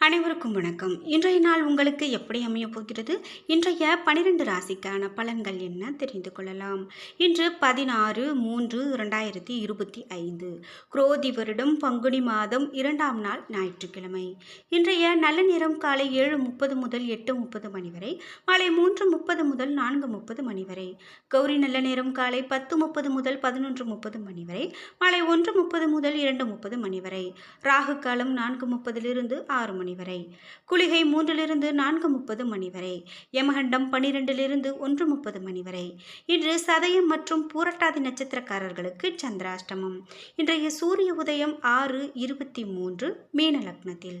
அனைவருக்கும் வணக்கம். இன்றைய நாள் உங்களுக்கு எப்படி அமைய போகிறது? இன்றைய பனிரெண்டு ராசிக்கான பலன்கள் என்ன? தெரிந்து கொள்ளலாம். இன்று பதினாறு மூன்று இரண்டாயிரத்தி இருபத்தி ஐந்து. குரோதி வருடம் பங்குனி மாதம் இரண்டாம் நாள் ஞாயிற்றுக்கிழமை. இன்றைய நல்ல நேரம் காலை ஏழு முப்பது முதல் எட்டு முப்பது மணி வரை மாலை மூன்று முப்பது முதல் நான்கு முப்பது மணி வரை கௌரி நல்ல நேரம் காலை பத்து முப்பது முதல் பதினொன்று முப்பது மணி வரை மாலை ஒன்று முப்பது முதல் இரண்டு முப்பது மணி வரை ராகு காலம் நான்கு முப்பதிலிருந்து ஆறு மணி வரை குளிகை மூன்றிலிருந்து நான்கு முப்பது மணி வரை யமகண்டம் பனிரெண்டிலிருந்து ஒன்று முப்பது மணி வரை இன்று சதயம் மற்றும் பூரட்டாதி நட்சத்திரக்காரர்களுக்கு சந்திராஷ்டமம். இன்றைய சூரிய உதயம் ஆறு இருபத்தி மூன்று மீன லக்னத்தில்.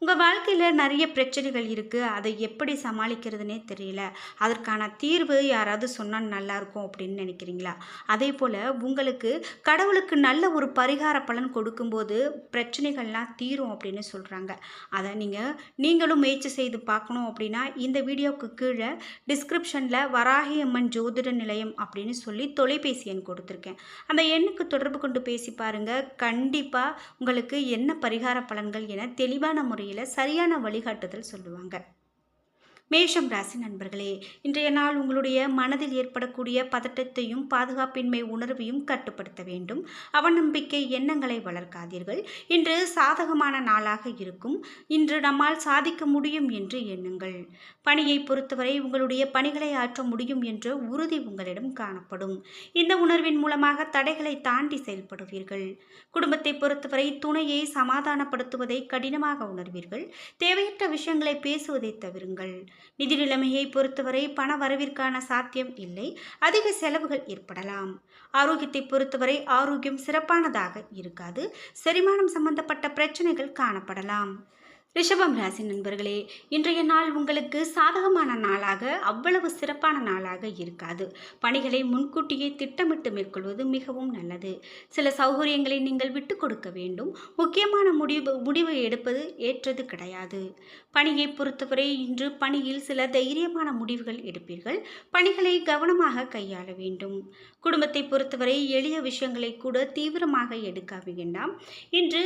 உங்கள் வாழ்க்கையில் நிறைய பிரச்சனைகள் இருக்குது அதை எப்படி சமாளிக்கிறதுனே தெரியல. அதற்கான தீர்வு யாராவது சொன்னால் நல்லாயிருக்கும் அப்படின்னு நினைக்கிறீங்களா? அதே போல் உங்களுக்கு கடவுளுக்கு நல்ல ஒரு பரிகார பலன் கொடுக்கும்போது பிரச்சனைகள்லாம் தீரும் அப்படின்னு சொல்கிறாங்க அதை நீங்கள் நீங்களும் முயற்சி செய்து பார்க்கணும் அப்படின்னா இந்த வீடியோவுக்கு கீழே டிஸ்கிரிப்ஷனில் வராகி அம்மன் ஜோதிட நிலையம் அப்படின்னு சொல்லி தொலைபேசி எண் கொடுத்துருக்கேன். அந்த எண்ணுக்கு தொடர்பு கொண்டு பேசி பாருங்கள் கண்டிப்பாக உங்களுக்கு என்ன பரிகார பலன்கள் என தெளிவான முறையில் சரியான வழிகாட்டுதல் சொல்லுவாங்க. மேஷம் ராசி நண்பர்களே இன்றைய நாள் உங்களுடைய மனதில் ஏற்படக்கூடிய பதட்டத்தையும் பாதுகாப்பின்மை உணர்வையும் கட்டுப்படுத்த வேண்டும். அவநம்பிக்கை எண்ணங்களை வளர்க்காதீர்கள். இன்று சாதகமான நாளாக இருக்கும். இன்று நம்மால் சாதிக்க முடியும் என்று எண்ணுங்கள். பணியை பொறுத்தவரை உங்களுடைய பணிகளை ஆற்ற முடியும் என்ற உறுதி உங்களிடம் காணப்படும். இந்த உணர்வின் மூலமாக தடைகளை தாண்டி செயல்படுவீர்கள். குடும்பத்தை பொறுத்தவரை துணையை சமாதானப்படுத்துவதை கடினமாக உணர்வீர்கள். தேவையற்ற விஷயங்களை பேசுவதை தவிருங்கள். நிதி நிலைமையை பொறுத்தவரை பண வரவிற்கான சாத்தியம் இல்லை. அதிக செலவுகள் ஏற்படலாம். ஆரோக்கியத்தை பொறுத்தவரை ஆரோக்கியம் சிறப்பானதாக இருக்காது. செரிமானம் சம்பந்தப்பட்ட பிரச்சனைகள் காணப்படலாம். ரிஷபம் ராசி நண்பர்களே இன்றைய நாள் உங்களுக்கு சாதகமான நாளாக அவ்வளவு சிறப்பான நாளாக இருக்காது. பணிகளை முன்கூட்டியே திட்டமிட்டு மேற்கொள்வது மிகவும் நல்லது. சில சௌகரியங்களை நீங்கள் விட்டு கொடுக்க வேண்டும். முக்கியமான முடிவு முடிவு எடுப்பது ஏற்றது கிடையாது. பணியை பொறுத்தவரை இன்று பணியில் சில தைரியமான முடிவுகள் எடுப்பீர்கள். பணிகளை கவனமாக கையாள வேண்டும். குடும்பத்தை பொறுத்தவரை எளிய விஷயங்களை கூட தீவிரமாக எடுக்க வேண்டாம். இன்று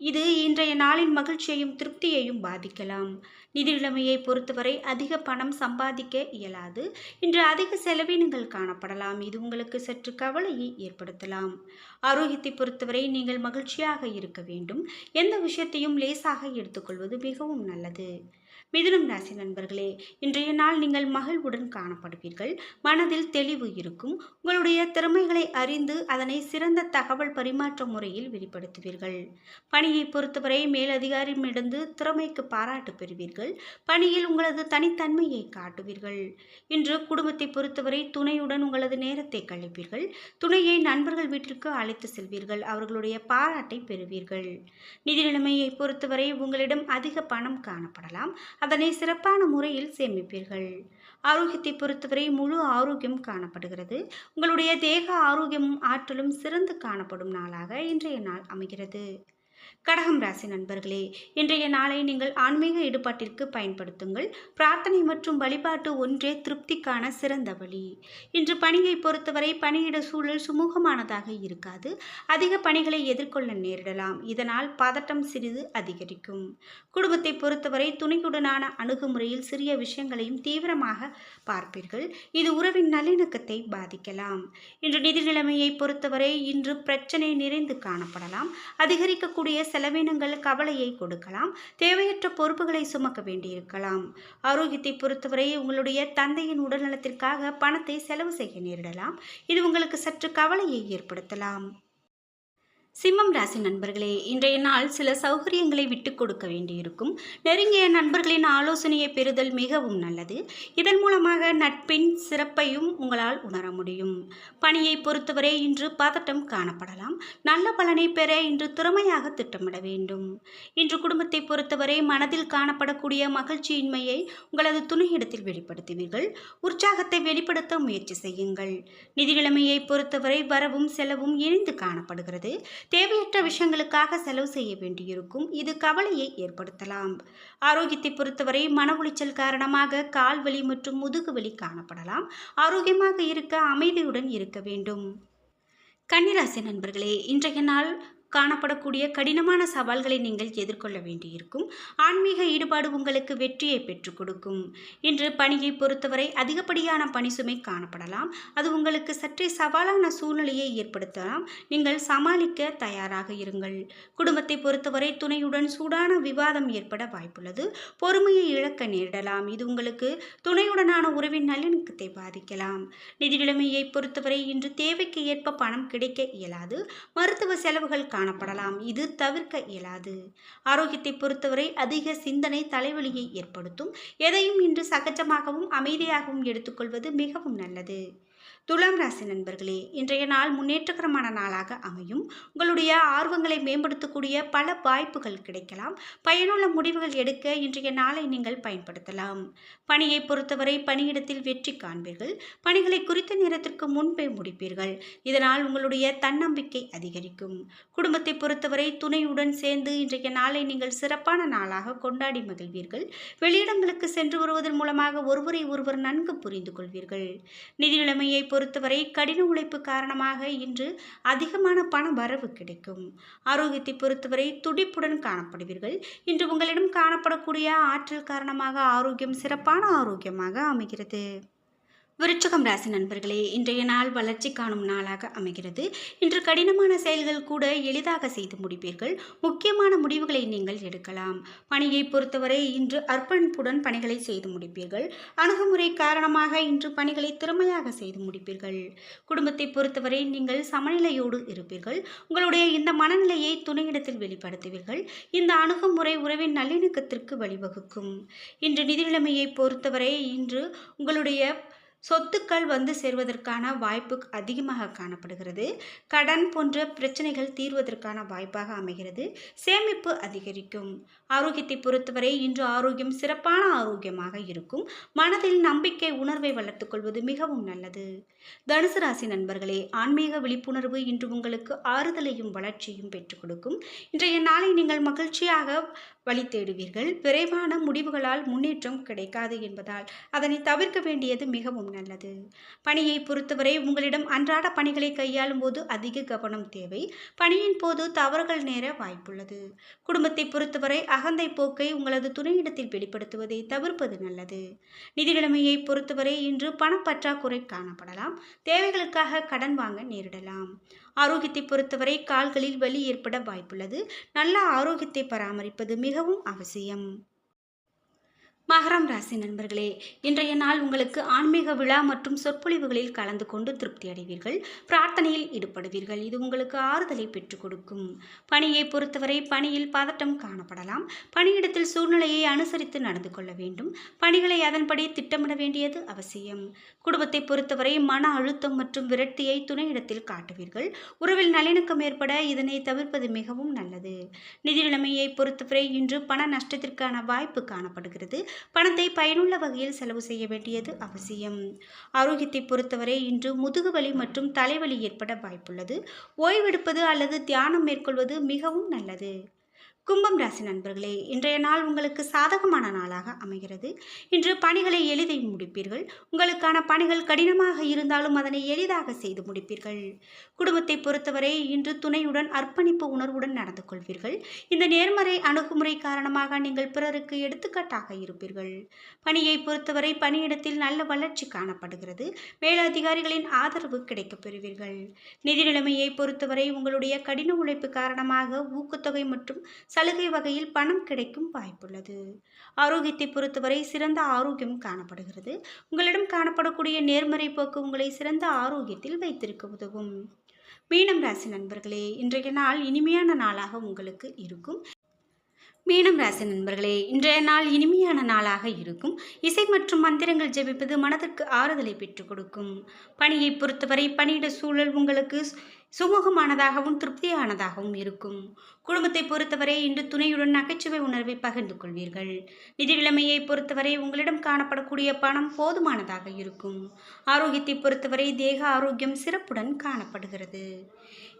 இது இன்றைய நாளின் மகிழ்ச்சியையும் திருப்தியையும் பாதிக்கலாம். நிதி நிலைமையை பொறுத்தவரை அதிக பணம் சம்பாதிக்க இயலாது. இன்று அதிக செலவினங்கள் காணப்படலாம். இது உங்களுக்கு சற்று கவலையை ஏற்படுத்தலாம். ஆரோக்கியத்தை பொறுத்தவரை நீங்கள் மகிழ்ச்சியாக இருக்க வேண்டும். எந்த விஷயத்தையும் லேசாக எடுத்துக்கொள்வது மிகவும் நல்லது. மிதுனம் ராசி நண்பர்களே இன்றைய நாள் நீங்கள் மகிழ்வுடன் காணப்படுவீர்கள். மனதில் தெளிவு இருக்கும். உங்களுடைய திறமைகளை அறிந்து அதனை சிறந்த தகவல் பரிமாற்ற முறையில் வெளிப்படுத்துவீர்கள். பணியை பொறுத்தவரை மேலதிகாரியிடந்து திறமைக்கு பாராட்டு பெறுவீர்கள். பணியில் உங்களது தனித்தன்மையை காட்டுவீர்கள். இன்று குடும்பத்தை பொறுத்தவரை துணையுடன் உங்களது நேரத்தை கழிப்பீர்கள். துணையை நண்பர்கள் வீட்டிற்கு அழைத்து செல்வீர்கள். அவர்களுடைய பாராட்டை பெறுவீர்கள். நிதி நிலைமையை பொறுத்தவரை உங்களிடம் அதிக பணம் காணப்படலாம். அதனை சிறப்பான முறையில் சேமிப்பீர்கள். ஆரோக்கியத்தை பொறுத்தவரை முழு ஆரோக்கியம் காணப்படுகிறது. உங்களுடைய தேக ஆரோக்கியமும் ஆற்றலும் சிறந்து காணப்படும் நாளாக இன்றைய நாள் அமைகிறது. கடகம் ராசி நண்பர்களே இன்றைய நாளை நீங்கள் ஆன்மீக ஈடுபாட்டிற்கு பயன்படுத்துங்கள். பிரார்த்தனை மற்றும் வழிபாட்டு ஒன்றே திருப்திக்கான சிறந்த வழி. இன்று பணியை பொறுத்தவரை பணியிட சூழல் சுமூகமானதாக இருக்காது. அதிக பணிகளை எதிர்கொள்ள நேரிடலாம். இதனால் பதட்டம் சிறிது அதிகரிக்கும். குடும்பத்தை பொறுத்தவரை துணையுடனான அணுகுமுறையில் சிறிய விஷயங்களையும் தீவிரமாக பார்ப்பீர்கள். இது உறவின் நல்லிணக்கத்தை பாதிக்கலாம். இன்று நிதி நிலைமையை பொறுத்தவரை இன்று பிரச்சனை நிறைந்து காணப்படலாம். அதிகரிக்கக்கூடிய செலவினங்கள் கவலையை கொடுக்கலாம் தேவையற்ற பொறுப்புகளை சுமக்க வேண்டியிருக்கலாம். ஆரோக்கியத்தை பொறுத்தவரை உங்களுடைய தந்தையின் உடல்நலத்திற்காக பணத்தை செலவு செய்ய நேரிடலாம். இது உங்களுக்கு சற்று கவலையை ஏற்படுத்தலாம். சிம்மம் ராசி நண்பர்களே இன்றைய நாள் சில சௌகரியங்களை விட்டு கொடுக்க வேண்டியிருக்கும். நெருங்கிய நண்பர்களின் ஆலோசனையை பெறுதல் மிகவும் நல்லது. இதன் மூலமாக நட்பின் சிறப்பையும் உங்களால் உணர முடியும். பணியை பொறுத்தவரை இன்று பதட்டம் காணப்படலாம். நல்ல பலனை பெற இன்று திறமையாக திட்டமிட வேண்டும். இன்று குடும்பத்தை பொறுத்தவரை மனதில் காணப்படக்கூடிய மகிழ்ச்சியின்மையை உங்களது துணையிடத்தில் வெளிப்படுத்துவீர்கள். உற்சாகத்தை வெளிப்படுத்த முயற்சி செய்யுங்கள். நிதி நிலைமையை பொறுத்தவரை வரவும் செலவும் இணைந்து காணப்படுகிறது. தேவையற்ற விஷயங்களுக்காக செலவு செய்ய வேண்டியிருக்கும். இது கவலையை ஏற்படுத்தலாம். ஆரோக்கியத்தை பொறுத்தவரை மன உளைச்சல் காரணமாக கால் வலி மற்றும் முதுகு வலி காணப்படலாம். ஆரோக்கியமாக இருக்க அமைதியுடன் இருக்க வேண்டும். கன்னிராசி நண்பர்களே இன்றைய நாள் காணப்படக்கூடிய கடினமான சவால்களை நீங்கள் எதிர்கொள்ள வேண்டியிருக்கும். ஆன்மீக ஈடுபாடு உங்களுக்கு வெற்றியை பெற்றுக் கொடுக்கும். இன்று பணியை பொறுத்தவரை அதிகப்படியான பணி சுமை காணப்படலாம். அது உங்களுக்கு சற்றே சவாலான சூழ்நிலையை ஏற்படுத்தலாம். நீங்கள் சமாளிக்க தயாராக இருங்கள். குடும்பத்தை பொறுத்தவரை துணையுடன் சூடான விவாதம் ஏற்பட வாய்ப்புள்ளது. பொறுமையை இழக்க நேரிடலாம். இது உங்களுக்கு துணையுடனான உறவின் நல்லிணக்கத்தை பாதிக்கலாம். நிதி நிலைமையை பொறுத்தவரை இன்று தேவைக்கு ஏற்ப பணம் கிடைக்க இயலாது. மருத்துவ செலவுகள் காணப்படலாம். இது தவிர்க்க இயலாது. ஆரோக்கியத்தை பொறுத்தவரை அதிக சிந்தனை தலைவலியை ஏற்படுத்தும். எதையும் இன்று சகஜமாகவும் அமைதியாகவும் எடுத்துக்கொள்வது மிகவும் நல்லது. துலாம் ராசி நண்பர்களே இன்றைய நாள் முன்னேற்றகரமான நாளாக அமையும். உங்களுடைய ஆர்வங்களை மேம்படுத்தக்கூடிய பல வாய்ப்புகள் கிடைக்கலாம். பயனுள்ள முடிவுகள் எடுக்க இன்றைய நாளை நீங்கள் பயன்படுத்தலாம். பணியை பொறுத்தவரை பணியிடத்தில் வெற்றி காண்பீர்கள். பணிகளை குறித்த நேரத்திற்கு முன்பே முடிப்பீர்கள். இதனால் உங்களுடைய தன்னம்பிக்கை அதிகரிக்கும். குடும்பத்தை பொறுத்தவரை துணையுடன் சேர்ந்து இன்றைய நாளை நீங்கள் சிறப்பான நாளாக கொண்டாடி மகிழ்வீர்கள். வெளியிடங்களுக்கு சென்று வருவதன் மூலமாக ஒருவரை ஒருவர் நன்கு புரிந்து கொள்வீர்கள் நிதி நிலைமையை பொறுத்தவரை கடின உழைப்பு காரணமாக இன்று அதிகமான பண வரவு கிடைக்கும். ஆரோக்கியத்தை பொறுத்தவரை துடிப்புடன் காணப்படுவீர்கள். இன்று உங்களிடம் காணப்படக்கூடிய ஆற்றல் காரணமாக ஆரோக்கியம் சிறப்பான ஆரோக்கியமாக அமைகிறது. விருச்சகம் ராசி நண்பர்களே இன்றைய நாள் வளர்ச்சி காணும் நாளாக அமைகிறது. இன்று கடினமான செயல்கள் கூட எளிதாக செய்து முடிப்பீர்கள். முக்கியமான முடிவுகளை நீங்கள் எடுக்கலாம். பணியை பொறுத்தவரை இன்று அர்ப்பணிப்புடன் பணிகளை செய்து முடிப்பீர்கள். அணுகுமுறை காரணமாக இன்று பணிகளை திறமையாக செய்து முடிப்பீர்கள். குடும்பத்தை பொறுத்தவரை நீங்கள் சமநிலையோடு இருப்பீர்கள். உங்களுடைய இந்த மனநிலையை துணையிடத்தில் வெளிப்படுத்துவீர்கள். இந்த அணுகுமுறை உறவின் நல்லிணக்கத்திற்கு வழிவகுக்கும். இன்று நிதி நிலைமையை பொறுத்தவரை இன்று உங்களுடைய சொத்துக்கள் வந்து சேர்வதற்கான வாய்ப்பு அதிகமாக காணப்படுகிறது. கடன் போன்ற பிரச்சனைகள் தீர்வதற்கான வாய்ப்பாக அமைகிறது. சேமிப்பு அதிகரிக்கும். ஆரோக்கியத்தை பொறுத்தவரை இன்று ஆரோக்கியம் சிறப்பான ஆரோக்கியமாக இருக்கும். மனதில் நம்பிக்கை உணர்வை வளர்த்துக் கொள்வது மிகவும் நல்லது. தனுசு ராசி நண்பர்களே ஆன்மீக விழிப்புணர்வு இன்று உங்களுக்கு ஆறுதலையும் வளர்ச்சியும் பெற்றுக் கொடுக்கும். இன்றைய நாளை நீங்கள் மகிழ்ச்சியாக வழி தேடுவீர்கள். விரைவான முடிவுகளால் முன்னேற்றம் கிடைக்காது என்பதால் அதனை தவிர்க்க வேண்டியது மிகவும் நல்லது. பணியை பொறுத்தவரை உங்களிடம் அன்றாட பணிகளை கையாளும் போது அதிக கவனம் தேவை. பணியின் போது தவறுகள் நேர வாய்ப்புள்ளது. குடும்பத்தை பொறுத்தவரை அகந்தை போக்கை உங்களது துணையிடத்தில் வெளிப்படுத்துவதை தவிர்ப்பது நல்லது. நிதிநிலைமையை பொறுத்தவரை இன்று பணப்பற்றாக்குறை காணப்படலாம். தேவைகளுக்காக கடன் வாங்க நேரிடலாம். ஆரோக்கியத்தை பொறுத்தவரை கால்களில் வலி ஏற்பட வாய்ப்புள்ளது. நல்ல ஆரோக்கியத்தை பராமரிப்பது மிகவும் அவசியம். மகரம் ராசி நண்பர்களே இன்றைய நாள் உங்களுக்கு ஆன்மீக விழா மற்றும் சொற்பொழிவுகளில் கலந்து கொண்டு திருப்தி அடைவீர்கள். பிரார்த்தனையில் ஈடுபடுவீர்கள். இது உங்களுக்கு ஆறுதலை பெற்றுக் கொடுக்கும். பணியை பொறுத்தவரை பணியில் பதட்டம் காணப்படலாம். பணியிடத்தில் சூழ்நிலையை அனுசரித்து நடந்து கொள்ள வேண்டும். பணிகளை அதன்படி திட்டமிட வேண்டியது அவசியம். குடும்பத்தை பொறுத்தவரை மன அழுத்தம் மற்றும் விரக்தியை துணையிடத்தில் காட்டுவீர்கள். உறவில் நல்லிணக்கம் ஏற்பட இதனை தவிர்ப்பது மிகவும் நல்லது. நிதி நிலைமையை பொறுத்தவரை இன்று பண நஷ்டத்திற்கான வாய்ப்பு காணப்படுகிறது. பணத்தை பயனுள்ள வகையில் செலவு செய்ய வேண்டியது அவசியம். ஆரோக்கியத்தை பொறுத்தவரை இன்று முதுகுவலி மற்றும் தலைவலி ஏற்பட வாய்ப்புள்ளது. ஓய்வெடுப்பது அல்லது தியானம் மேற்கொள்வது மிகவும் நல்லது. கும்பம் ராசி நண்பர்களே இன்றைய நாள் உங்களுக்கு சாதகமான நாளாக அமைகிறது. இன்று பணிகளை எளிதில் முடிப்பீர்கள். உங்களுக்கான பணிகள் கடினமாக இருந்தாலும் அதனை எளிதாக செய்து முடிப்பீர்கள். குடும்பத்தை பொறுத்தவரை இன்று துணையுடன் அர்ப்பணிப்பு உணர்வுடன் நடந்து கொள்வீர்கள். இந்த நேர்மறை அணுகுமுறை காரணமாக நீங்கள் பிறருக்கு எடுத்துக்காட்டாக இருப்பீர்கள். பணியை பொறுத்தவரை பணியிடத்தில் நல்ல வளர்ச்சி காணப்படுகிறது. மேலதிகாரிகளின் ஆதரவு கிடைக்கப் பெறுவீர்கள். நிதி நிலைமையை பொறுத்தவரை உங்களுடைய கடின உழைப்பு காரணமாக ஊக்கத்தொகை மற்றும் சலுகை வகையில் பணம் கிடைக்கும் வாய்ப்புள்ளது. ஆரோக்கியத்தை பொறுத்தவரை சிறந்த ஆரோக்கியம் காணப்படுகிறது. உங்களிடம் காணப்படக்கூடிய நேர்மறை போக்கு உங்களை சிறந்த ஆரோக்கியத்தில் வைத்திருக்க உதவும். மீனம் ராசி நண்பர்களே இன்றைய நாள் இனிமையான நாளாக உங்களுக்கு இருக்கும். மீனம் ராசி நண்பர்களே இன்றைய நாள் இனிமையான நாளாக இருக்கும். இசை மற்றும் மந்திரங்கள் ஜெபிப்பது மனதிற்கு ஆறுதலை பெற்றுக் கொடுக்கும். பணியை பொறுத்தவரை பணியிட சூழல் உங்களுக்கு சுமூகமானதாகவும் திருப்தியானதாகவும் இருக்கும். குடும்பத்தை பொறுத்தவரை இன்று துணையுடன் நகைச்சுவை உணர்வை பகிர்ந்து கொள்வீர்கள். நிதி நிலைமையை பொறுத்தவரை உங்களிடம் காணப்படக்கூடிய பணம் போதுமானதாக இருக்கும். ஆரோக்கியத்தை பொறுத்தவரை தேக ஆரோக்கியம் சிறப்புடன் காணப்படுகிறது.